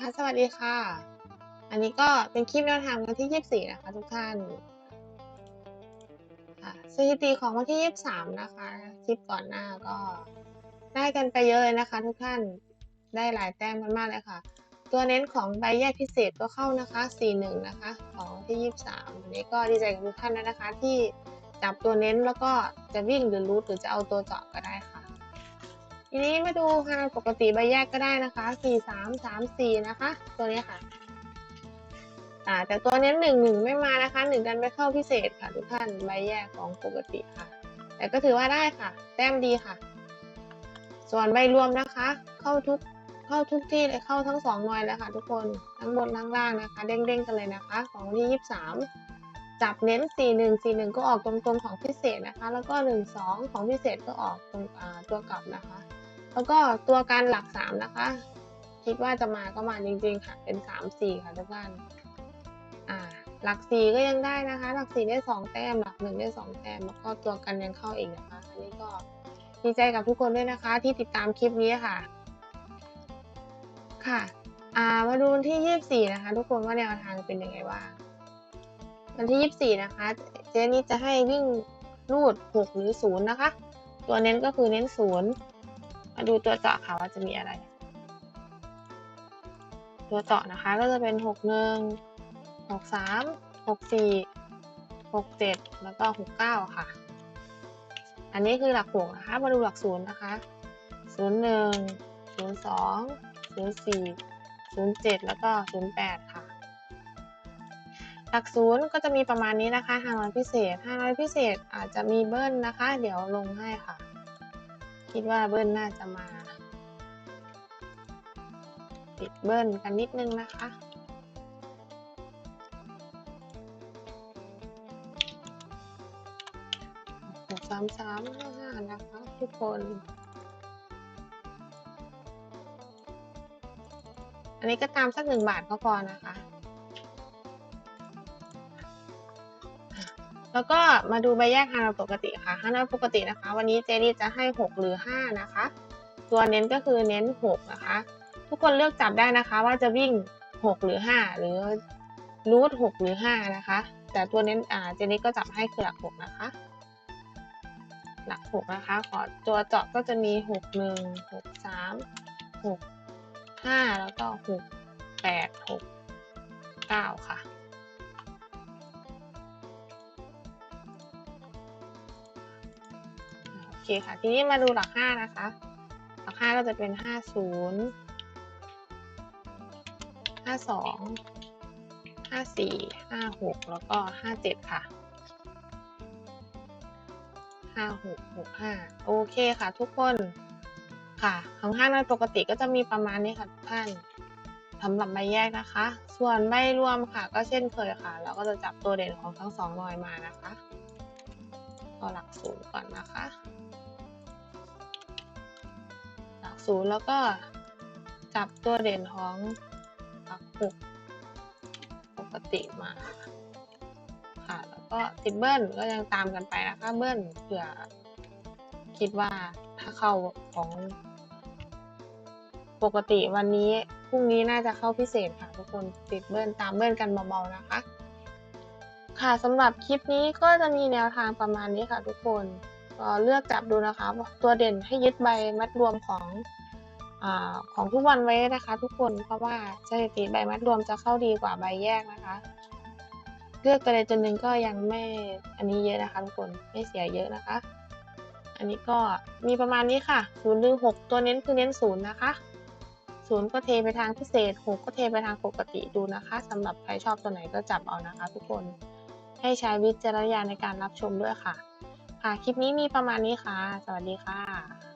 คะสวัสดีค่ะ อันนี้ก็เป็นคลิปแนวทางวันที่ 24 นะคะทุกท่านค่ะสถิติของวันที่ 23 นะคะ คลิปก่อนหน้าก็ได้กันไปเยอะเลยนะคะ ทุกท่าน ได้หลายแต้มกันมากเลยค่ะ ตัวเน้นของใบแยกพิเศษก็เข้านะคะ 41 นะคะ ของวันที่ 23 วันนี้ก็ดีใจกับทุกท่านนะคะ ที่จับตัวเน้นแล้วก็จะวิ่งหรือรูทหรือจะเอาตัวเจาะก็ได้ค่ะ ทีนี้มาดูฮานปกติใบแยกก็ได้นะคะสี่สามสามสี่นะคะ ตัวนี้ค่ะอ่าแต่ตัวนี้หนึ่งหนึ่งไม่มานะคะหนึ่งดันไปเข้าพิเศษค่ะทุกท่านใบแยกของปกติค่ะ แต่ก็ถือว่าได้ค่ะ แต้มดีค่ะ ส่วนใบรวมนะคะ เข้าทุกเข้าทุกที่เลยเข้าทั้งสองหน่วยเลยค่ะ ทุกคนทั้งบนทั้งล่างนะคะ เด้งๆกันเลยนะคะ ของที่ยี่สิบสามจับเน้น 4 1 4 1 ก็ออกตรงๆของพิเศษนะคะ แล้วก็ 1 2 ของพิเศษก็ออกตรงตัวกลับนะคะ แล้วก็ตัวการหลักสามนะคะ คิดว่าจะมาก็มาจริงๆค่ะ เป็นสามสี่ค่ะทุกท่านอ่าหลักสี่ก็ยังได้นะคะ หลักสี่ได้สองแต้ม หลักหนึ่งได้สองแต้ม แล้วก็ตัวกันยังเข้าอีกนะคะ อันนี้ก็ดีใจกับทุกคนด้วยนะคะ ที่ติดตามคลิปนี้ค่ะ ค่ะอ่ามาดูวันที่ยี่สิบสี่นะคะ ทุกคนว่าแนวทางเป็นยังไงบ้างวันที่ยี่สิบสี่นะคะ เจนี่จะให้วิ่งรูดหกหรือศูนย์นะคะ ตัวเน้นก็คือเน้นศูนย์ มาดูตัวเจาะค่ะว่าจะมีอะไร ตัวเจาะนะคะก็จะเป็นหกหนึ่งหกสามหกสี่หกเจ็ดแล้วก็หกเก้าค่ะ อันนี้คือหลักหกนะคะ มาดูหลักศูนย์นะคะศูนย์หนึ่งศูนย์สองศูนย์สี่ศูนย์เจ็ดแล้วก็ศูนย์แปดค่ะ หลักศูนย์ก็จะมีประมาณนี้นะคะ ห้าร้อยพิเศษห้าร้อยพิเศษอาจจะมีเบิ้ลนะคะ เดี๋ยวลงให้ค่ะ คิดว่าเบิ้ลน่าจะมาปิดเบิ้ลกันนิดนึงนะคะสามสามห้าห้านะคะทุกคน อันนี้ก็ตามสักหนึ่งบาทก็พอนะคะ แล้วก็มาดูใบแยกฮานอยปกติค่ะฮานอยปกตินะคะ วันนี้เจนี่จะให้ 6 หรือ 5 นะคะ ตัวเน้นก็คือเน้น 6 นะคะ ทุกคนเลือกจับได้นะคะ ว่าจะวิ่ง 6 หรือ 5 หรือรูท6หรือ 5 นะคะ แต่ตัวเน้นอ่าเจนี่ก็จับให้คือหลัก 6 นะคะ หลัก 6 นะคะ ขอตัวเจาะก็จะมี 6 1 6 3 6 5 แล้วก็ 6 8 6 9 ค่ะ คค่ะ ทีนี้มาดูหลักห้านะคะ หลักห้าก็จะเป็นห้าศูนย์ห้าสองห้าสี่ห้าหกแล้วก็ห้าเจ็ดค่ะห้าหกหกห้าโอเคค่ะทุกคนค่ะของห้านั้นปกติก็จะมีประมาณนี้ค่ะทุกท่านสำหรับใบแยกนะคะ ส่วนใบรวมค่ะ ก็เช่นเคยค่ะ เราก็จะจับตัวเด่นของทั้งสองหน่วยมานะคะ ก็หลักศูนย์ก่อนนะคะ หลักศูนย์แล้วก็จับตัวเด่นของหลักหกปกติมาค่ะแล้วก็ติดเบิ้ลก็ยังตามกันไปนะคะเบิ้ลเผื่อคิดว่าถ้าเข้าของ ปกติวันนี้พรุ่งนี้น่าจะเข้าพิเศษค่ะทุกคนติดเบิ้ลตามเบิ้ลกันเบาๆนะคะ ค่ะสำหรับคลิปนี้ก็จะมีแนวทางประมาณนี้ค่ะ ทุกคนก็เลือกจับดูนะคะ ตัวเด่นให้ยึดใบมัดรวมของอของทุกวันไว้นะคะ ทุกคนเพราะว่าสถิติใบมัดรวมจะเข้าดีกว่าใบแยกนะคะ เลือกตัวใดตัวหนึ่งก็ยังไม่อันนี้เยอะนะคะทุกคนไม่เสียเยอะนะคะ อันนี้ก็มีประมาณนี้ค่ะศูนย์หรือหกตัวเน้นคือเน้นศูนย์นะคะศูนย์ก็เทไปทางพิเศษหกก็เทไปทางปกติดูนะคะสำหรับใครชอบตัวไหนก็จับเอานะคะ ทุกคน ให้ใช้วิจารณญาณในการรับชมด้วยค่ะ ค่ะ คลิปนี้มีประมาณนี้ค่ะ สวัสดีค่ะ